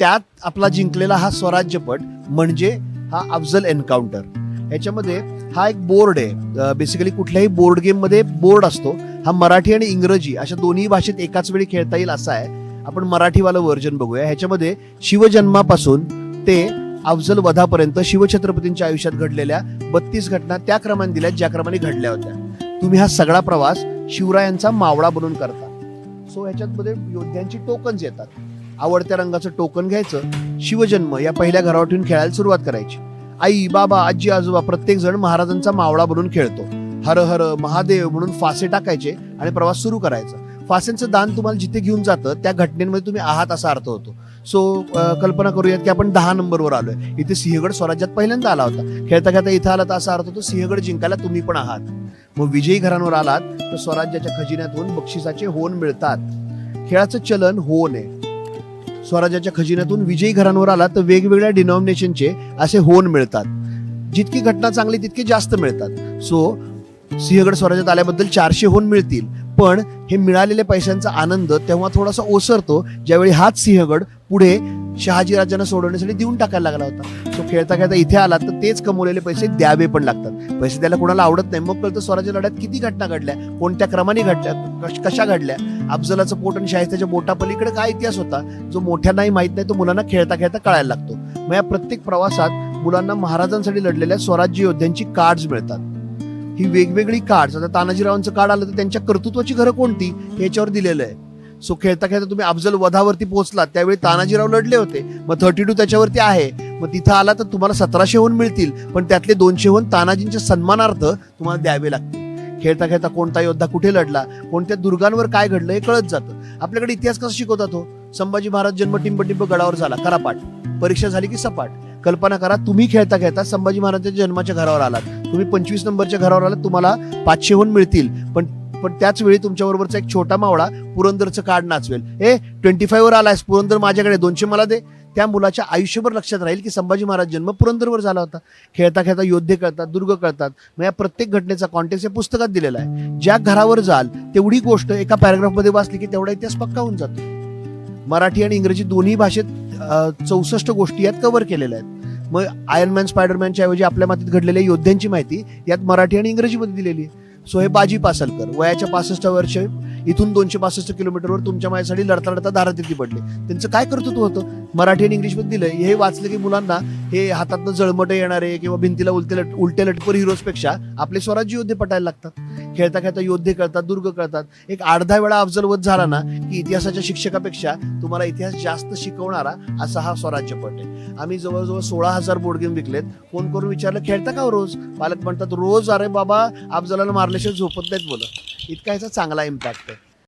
त्यात आपला जिंकलेला हा स्वराज्यपट म्हणजे हा अफजल एन्काउंटर. ह्याच्यामध्ये हा एक बोर्ड आहे. बेसिकली कुठल्याही बोर्ड गेममध्ये बोर्ड असतो. हा मराठी आणि इंग्रजी अशा दोन्ही भाषेत एकाच वेळी खेळता येईल असा आहे. आपण मराठीवालं व्हर्जन बघूया. ह्याच्यामध्ये शिवजन्मापासून ते अफजल वधापर्यंत शिवछत्रपतींच्या आयुष्यात घडलेल्या बत्तीस घटना त्या क्रमाने दिल्या ज्या क्रमाने घडल्या होत्या. तुम्ही हा सगळा प्रवास शिवरायांचा मावळा बनून करता. सो ह्याच्यामध्ये योद्ध्यांची टोकन्स येतात. आवडत्या रंगाचं टोकन घ्यायचं शिवजन्म या पहिल्या घरावर खेळायला सुरुवात करायची. आई बाबा आजी आजोबा प्रत्येक जण महाराजांचा मावळा बनून खेळतो. हर हर महादेव म्हणून फासे टाकायचे आणि प्रवास सुरू करायचा. फासेंचं दान तुम्हाला जिथे घेऊन जातं त्या घटनेमध्ये तुम्ही आहात असा अर्थ होतो. सो कल्पना करूयात की आपण दहा नंबरवर आलोय. इथे सिंहगड स्वराज्यात पहिल्यांदा आला होता. खेळता खेळता इथं आला तर असा अर्थ होतो सिंहगड जिंकायला तुम्ही पण आहात. मग विजयी घरांवर आलात तर स्वराज्याच्या खजिन्यातून बक्षिसाचे होन मिळतात. खेळाचं चलन होन आहे स्वराज्याच्या खजिन्यातून विजयी घरांवर आला तर वेगवेगळ्या डिनॉमिनेशनचे असे होन मिळतात. जितकी घटना चांगली तितके जास्त मिळतात. सो सिंहगड स्वराज्यात आल्याबद्दल चारशे होऊन मिळतील. पण हे मिळालेल्या पैशांचा आनंद तेव्हा थोडासा ओसरतो ज्यावेळी हाच सिंहगड पुढे शहाजीराजांना सोडवण्यासाठी देऊन टाकायला लागला होता. तो खेळता खेळता इथे आला तर तेच कमवलेले पैसे द्यावे पण लागतात. पैसे द्यायला कोणाला आवडत नाही. मग कळतं स्वराज्य लढ्यात किती घटना घडल्या कोणत्या क्रमाने घडल्या कश- कशा घडल्या? अफजलाचं पोट आणि शाहिस्त्याच्या बोटापलीकडे काय इतिहास होता? जो मोठ्यांनाही माहीत नाही तो मुलांना खेळता खेळता कळायला लागतो. मग या प्रत्येक प्रवासात मुलांना महाराजांसाठी लढलेल्या स्वराज्य योद्ध्यांची कार्ड्स मिळतात. ही वेगवेगळी कार्ड्स आता तानाजीरावांचं कार्ड आलं तर त्यांच्या कर्तृत्वाची घरं कोणती? याच्यावर दिलेलं आहे. सो खेळता खेळता तुम्ही अफजल वधावरती पोहोचलात त्यावेळी तानाजीराव लढले होते. मग थर्टी टू त्याच्यावरती आहे. मग तिथं आला तर तुम्हाला सतराशे होऊन मिळतील पण त्यातले दोनशे होऊन तानाजींच्या सन्मानार्थ तुम्हाला द्यावे लागतील. खेळता खेळता कोणता योद्धा कुठे लढला कोणत्या दुर्गांवर काय घडलं हे कळत जातं. आपल्याकडे इतिहास कसा शिकवतात हो संभाजी महाराज जन्म टिंब गडावर झाला करा पाठ परीक्षा झाली की सपाट. कल्पना करा तुम्ही खेळता खेळता संभाजी महाराजांच्या जन्माच्या घरावर आलात. तुम्ही पंचवीस नंबरच्या घरावर आलात तुम्हाला पाचशेहून मिळतील पण पण त्याच वेळी तुमच्याबरोबरचा एक छोटा मावळा पुरंदरचं कार्ड नाचवेल. ए ट्वेंटी फाईव्हवर आलायस पुरंदर माझ्याकडे दोनशे मला दे. त्या मुलाच्या आयुष्यभर लक्षात राहील की संभाजी महाराज जन्म पुरंदरवर झाला होता. खेळता खेळता योद्धे कळतात दुर्ग कळतात. मग या प्रत्येक घटनेचा कॉन्टेक्स या पुस्तकात दिलेला आहे. ज्या घरावर जाल तेवढी गोष्ट एका पॅराग्राफमध्ये वाचली की तेवढा इतिहास पक्का होऊन जातो. मराठी आणि इंग्रजी दोन्ही भाषेत चौसष्ट गोष्टी यात कव्हर केलेल्या आहेत. मग आयर्नमॅन स्पायडरमॅनच्या ऐवजी आपल्या मातीत घडलेल्या योद्ध्यांची माहिती यात मराठी आणि इंग्रजीमध्ये दिलेली आहे. सो हे बाजी पासलकर वयाच्या पासष्ट वर्ष इथून दोनशे पासष्ट किलोमीटरवर तुमच्या माझ्यासाठी लढता लढता धारातीर्थी पडले. त्यांचं काय कर्तृत्व होतं? मराठी आणि इंग्लिशमध्ये दिलं हे वाचलं की मुलांना हे हातातनं जळमट येणारे किंवा भिंतीला उलटे लट उलटे लटकोर हिरोजपेक्षा आपले स्वराज्य योद्धे पटायला लागतात. खेळता खेळता योद्धे कळतात दुर्ग कळतात. एक अर्धा वेळा अफजलवत झाला ना की इतिहासाच्या शिक्षकापेक्षा तुम्हाला इतिहास जास्त शिकवणारा असा हा स्वराज्यपट आहे. आम्ही जवळजवळ सोळा हजार बोर्ड गेम विकलेत. फोन करून विचारलं खेळता का हो रोज? पालक म्हणतात रोज अरे बाबा अफजलाला मारल्याशिवाय झोपत नाहीत मुलं. इतका ह्याचा चांगला इम्पॅक्ट आहे.